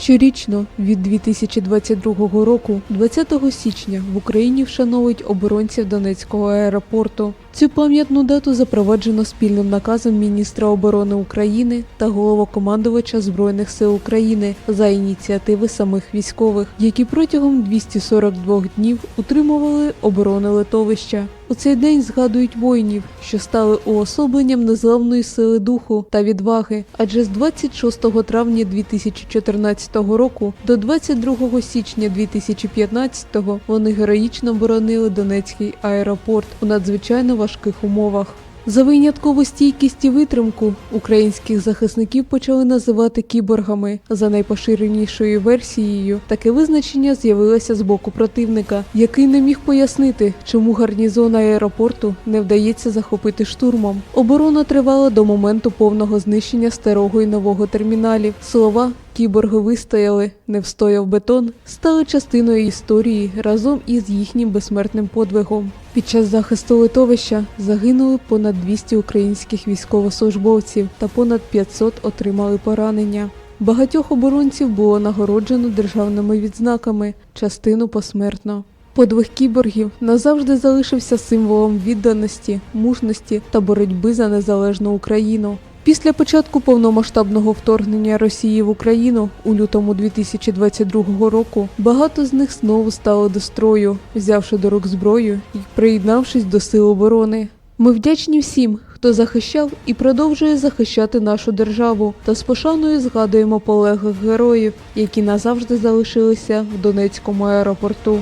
Щорічно від 2022 року, 20 січня, в Україні вшановують оборонців Донецького аеропорту. Цю пам'ятну дату запроваджено спільним наказом міністра оборони України та головокомандувача Збройних сил України за ініціативи самих військових, які протягом 242 днів утримували оборони литовища. У цей день згадують воїнів, що стали уособленням незламної сили духу та відваги. Адже з 26 травня 2014 року до 22 січня 2015 вони героїчно боронили Донецький аеропорт у надзвичайно важких умовах. За виняткову стійкість і витримку українських захисників почали називати кіборгами. За найпоширенішою версією таке визначення з'явилося з боку противника, який не міг пояснити, чому гарнізон аеропорту не вдається захопити штурмом. Оборона тривала до моменту повного знищення старого і нового терміналів. Слова Кіборги вистояли, не встояв бетон, стали частиною історії разом із їхнім безсмертним подвигом. Під час захисту литовища загинули понад 200 українських військовослужбовців та понад 500 отримали поранення. Багатьох оборонців було нагороджено державними відзнаками, частину посмертно. Подвиг кіборгів назавжди залишився символом відданості, мужності та боротьби за незалежну Україну. Після початку повномасштабного вторгнення Росії в Україну у лютому 2022 року багато з них знову стали до строю, взявши до рук зброю і приєднавшись до сил оборони. Ми вдячні всім, хто захищав і продовжує захищати нашу державу, та з пошаною згадуємо полеглих героїв, які назавжди залишилися в Донецькому аеропорту.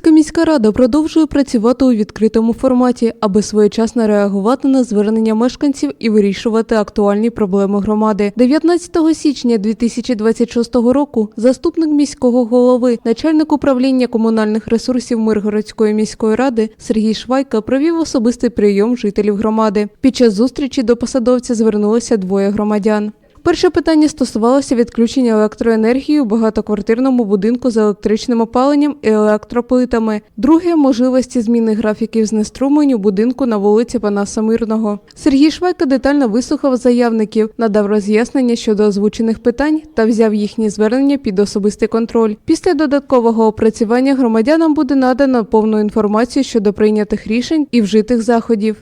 Миргородська міська рада продовжує працювати у відкритому форматі, аби своєчасно реагувати на звернення мешканців і вирішувати актуальні проблеми громади. 19 січня 2026 року заступник міського голови, начальник управління комунальних ресурсів Миргородської міської ради Сергій Швайка провів особистий прийом жителів громади. Під час зустрічі до посадовця звернулося двоє громадян. Перше питання стосувалося відключення електроенергії у багатоквартирному будинку з електричним опаленням і електроплитами. Друге можливості зміни графіків знеструмлень у будинку на вулиці Панаса Мирного. Сергій Швайка детально вислухав заявників, надав роз'яснення щодо озвучених питань та взяв їхні звернення під особистий контроль. Після додаткового опрацювання громадянам буде надано повну інформацію щодо прийнятих рішень і вжитих заходів.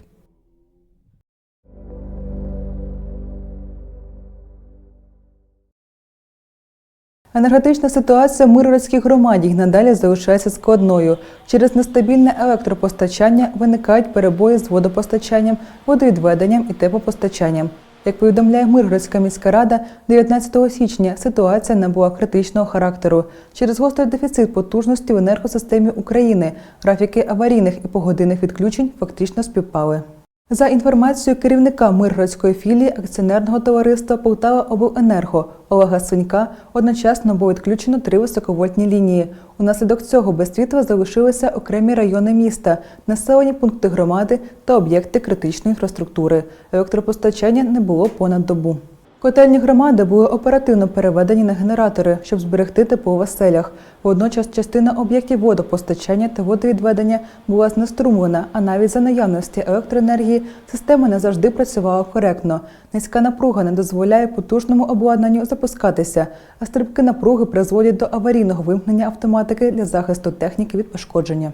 Енергетична ситуація в Миргородській громаді надалі залишається складною. Через нестабільне електропостачання виникають перебої з водопостачанням, водовідведенням і теплопостачанням. Як повідомляє Миргородська міська рада, 19 січня ситуація набула критичного характеру. Через гострий дефіцит потужності в енергосистемі України графіки аварійних і погодинних відключень фактично співпали. За інформацією керівника Миргородської філії акціонерного товариства Полтава Обленерго Олега Синька, одночасно було відключено три високовольтні лінії. Унаслідок цього без світла залишилися окремі райони міста, населені пункти громади та об'єкти критичної інфраструктури. Електропостачання не було понад добу. Котельні громади були оперативно переведені на генератори, щоб зберегти тепло в оселях. Водночас частина об'єктів водопостачання та водовідведення була знеструмлена, а навіть за наявності електроенергії система не завжди працювала коректно. Низька напруга не дозволяє потужному обладнанню запускатися, а стрибки напруги призводять до аварійного вимкнення автоматики для захисту техніки від пошкодження.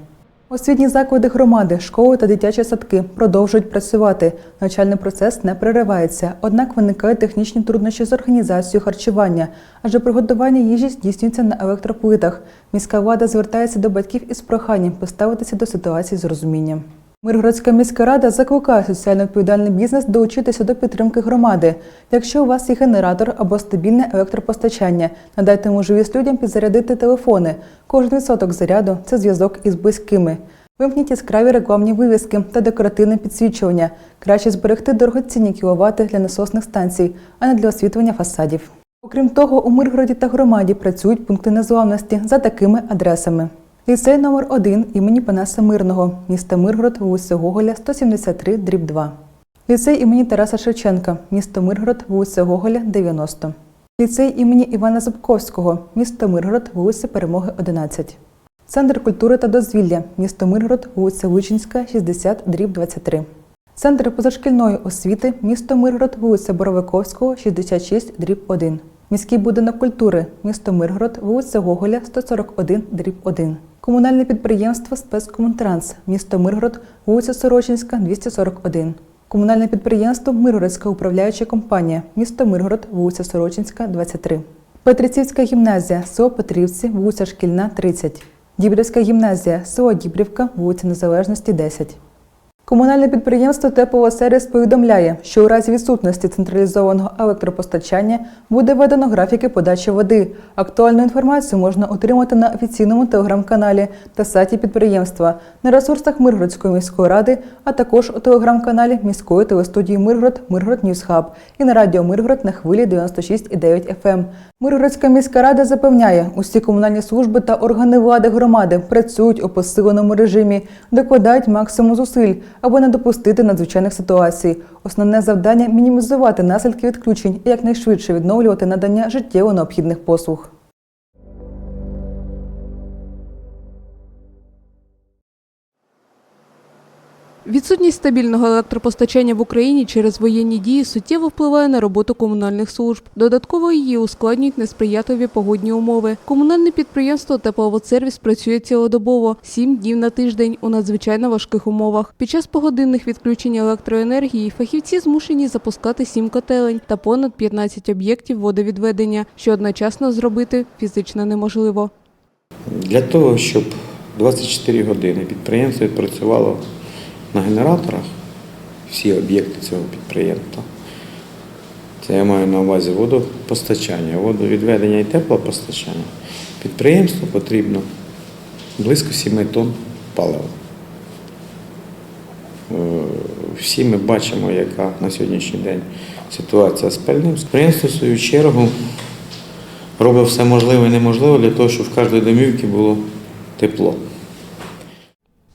Освітні заклади громади, школи та дитячі садки продовжують працювати. Навчальний процес не переривається, однак виникають технічні труднощі з організацією харчування, адже приготування їжі здійснюється на електроплитах. Міська влада звертається до батьків із проханням поставитися до ситуації з розумінням. Миргородська міська рада закликає соціально відповідальний бізнес долучитися до підтримки громади. Якщо у вас є генератор або стабільне електропостачання, надайте можливість людям підзарядити телефони. Кожен відсоток заряду це зв'язок із близькими. Вимкніть яскраві рекламні вивіски та декоративне підсвічування. Краще зберегти дорогоцінні кіловати для насосних станцій, а не для освітлення фасадів. Окрім того, у Миргороді та громаді працюють пункти незламності за такими адресами. Ліцей номер 1 імені Панаса Мирного, місто Миргород, вулиця Гоголя, 173, дріб 2. Ліцей імені Тараса Шевченка, місто Миргород, вулиця Гоголя, 90. Ліцей імені Івана Зубковського, місто Миргород, вулиця Перемоги, 11. Центр культури та дозвілля, місто Миргород, вулиця Лучинська, 60, дріб 23. Центр позашкільної освіти, місто Миргород, вулиця Боровиковського, 66, дріб 1. Міський будинок культури, місто Миргород, вулиця Гоголя, 141, дріб 1. Комунальне підприємство Спецкомунтранс, місто Миргород, вулиця Сорочинська, 241. Комунальне підприємство Миргородська управляюча компанія, місто Миргород, вулиця Сорочинська, 23. Петрицівська гімназія, село Петрівці, вулиця Шкільна, 30. Дібрівська гімназія, село Дібрівка, вулиця Незалежності, 10. Комунальне підприємство Тепловосервіс повідомляє, що у разі відсутності централізованого електропостачання буде введено графіки подачі води. Актуальну інформацію можна отримати на офіційному телеграм-каналі та сайті підприємства, на ресурсах Миргородської міської ради, а також у телеграм-каналі міської телестудії Миргород Миргород Ньюс Хаб і на радіо Миргород на хвилі 96,9 FM. Миргородська міська рада запевняє, усі комунальні служби та органи влади громади працюють у посиленому режимі, докладають максимум зусиль, аби не допустити надзвичайних ситуацій. Основне завдання мінімізувати наслідки відключень і якнайшвидше відновлювати надання життєво необхідних послуг. Відсутність стабільного електропостачання в Україні через воєнні дії суттєво впливає на роботу комунальних служб. Додатково її ускладнюють несприятливі погодні умови. Комунальне підприємство Тепловодсервіс працює цілодобово, сім днів на тиждень у надзвичайно важких умовах. Під час погодинних відключень електроенергії фахівці змушені запускати сім котелень та понад 15 об'єктів водовідведення, що одночасно зробити фізично неможливо. Для того, щоб 24 години підприємство відпрацювало на генераторах, всі об'єкти цього підприємства, це я маю на увазі водопостачання, водовідведення і теплопостачання, підприємству потрібно близько 7 тонн палива. Е, Всі ми бачимо, яка на сьогоднішній день ситуація з пальним. Підприємство, в свою чергу, робить все можливе і неможливе для того, щоб в кожній домівці було тепло.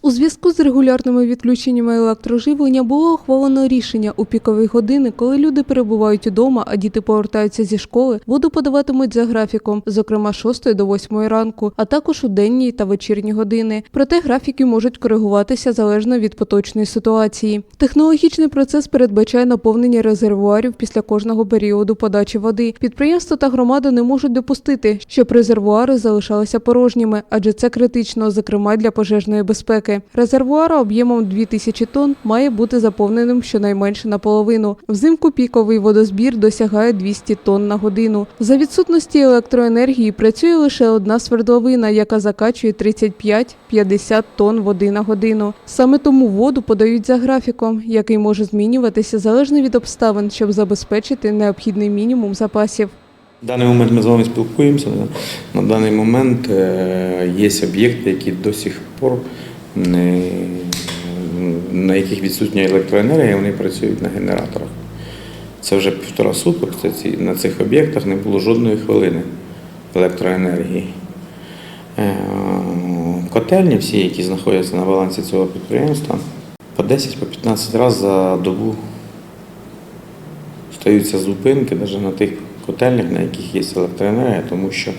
У зв'язку з регулярними відключеннями електроживлення було ухвалено рішення у пікові години, коли люди перебувають удома, а діти повертаються зі школи, воду подаватимуть за графіком, зокрема з 6 до 8 ранку, а також у денні та вечірні години. Проте графіки можуть коригуватися залежно від поточної ситуації. Технологічний процес передбачає наповнення резервуарів після кожного періоду подачі води. Підприємства та громада не можуть допустити, щоб резервуари залишалися порожніми, адже це критично, зокрема для пожежної безпеки. Резервуар об'ємом 2000 тонн має бути заповненим щонайменше наполовину. Взимку піковий водозбір досягає 200 тонн на годину. За відсутності електроенергії працює лише одна свердловина, яка закачує 35-50 тонн води на годину. Саме тому воду подають за графіком, який може змінюватися залежно від обставин, щоб забезпечити необхідний мінімум запасів. В даний момент ми з вами спілкуємося. На даний момент е, є об'єкти, які до сих пор на яких відсутня електроенергія, вони працюють на генераторах. Це вже півтора суток. На цих об'єктах не було жодної хвилини електроенергії. Е, Котельні, всі, які знаходяться на балансі цього підприємства, по 10-15 разів за добу стаються зупинки навіть на тих котельнях, на яких є електроенергія, тому що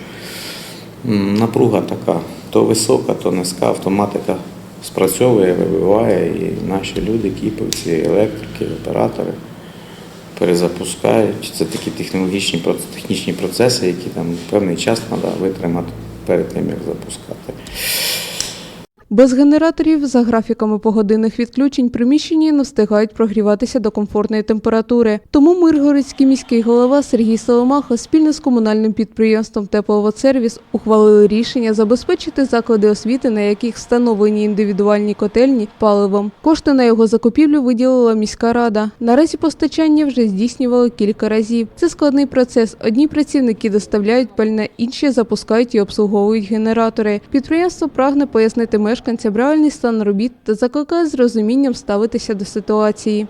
напруга така то висока, то низька, автоматика спрацьовує, вибиває, і наші люди, кіпівці, електрики, оператори перезапускають. Це такі технологічні технічні процеси, які там певний час треба витримати перед тим, як запускати. Без генераторів за графіками погодинних відключень приміщення не встигають прогріватися до комфортної температури. Тому Миргородський міський голова Сергій Соломаха спільно з комунальним підприємством Тепловодсервіс ухвалили рішення забезпечити заклади освіти, на яких встановлені індивідуальні котельні паливом. Кошти на його закупівлю виділила міська рада. Наразі постачання вже здійснювали кілька разів. Це складний процес. Одні працівники доставляють пальне, інші запускають і обслуговують генератори. Підприємство прагне пояснити мешканцям реальний стан робіт та закликає з розумінням ставитися до ситуації.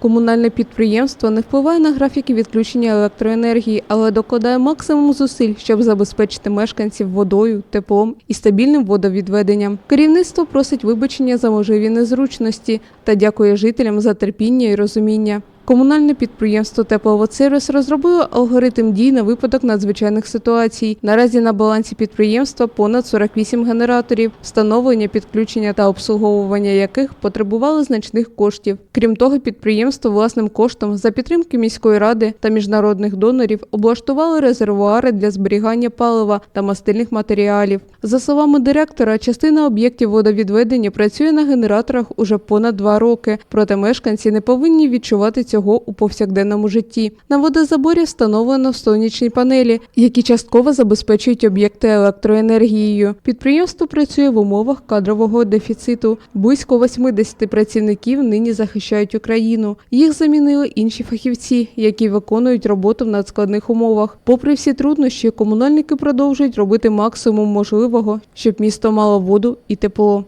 Комунальне підприємство не впливає на графіки відключення електроенергії, але докладає максимум зусиль, щоб забезпечити мешканців водою, теплом і стабільним водовідведенням. Керівництво просить вибачення за можливі незручності та дякує жителям за терпіння і розуміння. Комунальне підприємство Тепловодсервіс розробило алгоритм дій на випадок надзвичайних ситуацій. Наразі на балансі підприємства понад 48 генераторів, встановлення, підключення та обслуговування яких потребували значних коштів. Крім того, підприємство власним коштом за підтримки міської ради та міжнародних донорів облаштувало резервуари для зберігання палива та мастильних матеріалів. За словами директора, частина об'єктів водовідведення працює на генераторах уже понад два роки. Проте мешканці не повинні відчувати цього у повсякденному житті. На водозаборі встановлено сонячні панелі, які частково забезпечують об'єкти електроенергією. Підприємство працює в умовах кадрового дефіциту. Близько 80 працівників нині захищають Україну. Їх замінили інші фахівці, які виконують роботу в надскладних умовах. Попри всі труднощі, комунальники продовжують робити максимум можливого, щоб місто мало воду і тепло.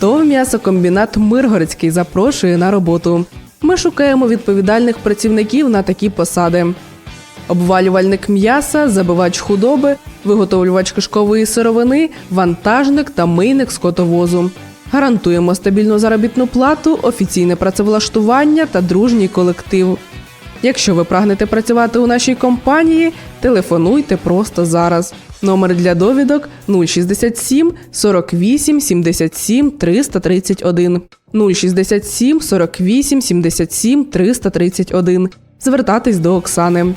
ТОВ м'ясокомбінат Миргородський запрошує на роботу. Ми шукаємо відповідальних працівників на такі посади: обвалювальник м'яса, забивач худоби, виготовлювач кишкової сировини, вантажник та мийник скотовозу. Гарантуємо стабільну заробітну плату, офіційне працевлаштування та дружній колектив. Якщо ви прагнете працювати у нашій компанії, телефонуйте просто зараз. Номер для довідок 067 48 77 331. 067 48 77 331. Звертатись до Оксани.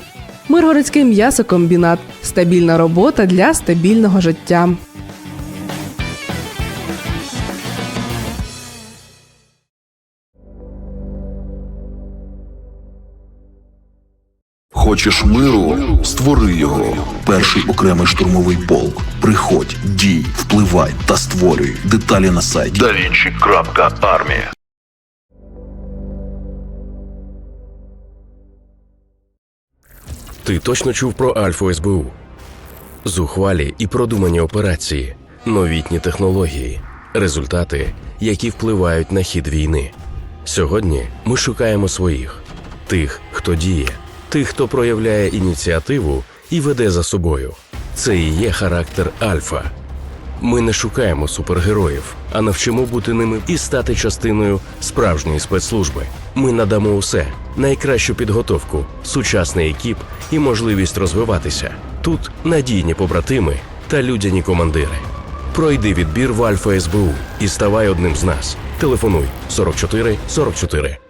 Миргородський м'ясокомбінат. Стабільна робота для стабільного життя. Хочеш миру? Створи його. Перший окремий штурмовий полк. Приходь, дій, впливай та створюй. Деталі на сайті. DaVinci.Army Ти точно чув про Альфу СБУ? Зухвалі і продумані операції, новітні технології, результати, які впливають на хід війни. Сьогодні ми шукаємо своїх тих, хто діє, тих, хто проявляє ініціативу і веде за собою. Це і є характер Альфа. Ми не шукаємо супергероїв, а навчимо бути ними і стати частиною справжньої спецслужби. Ми надамо усе найкращу підготовку, сучасний екіп і можливість розвиватися. Тут надійні побратими та людяні командири. Пройди відбір в Альфа СБУ і ставай одним з нас. Телефонуй 44 44.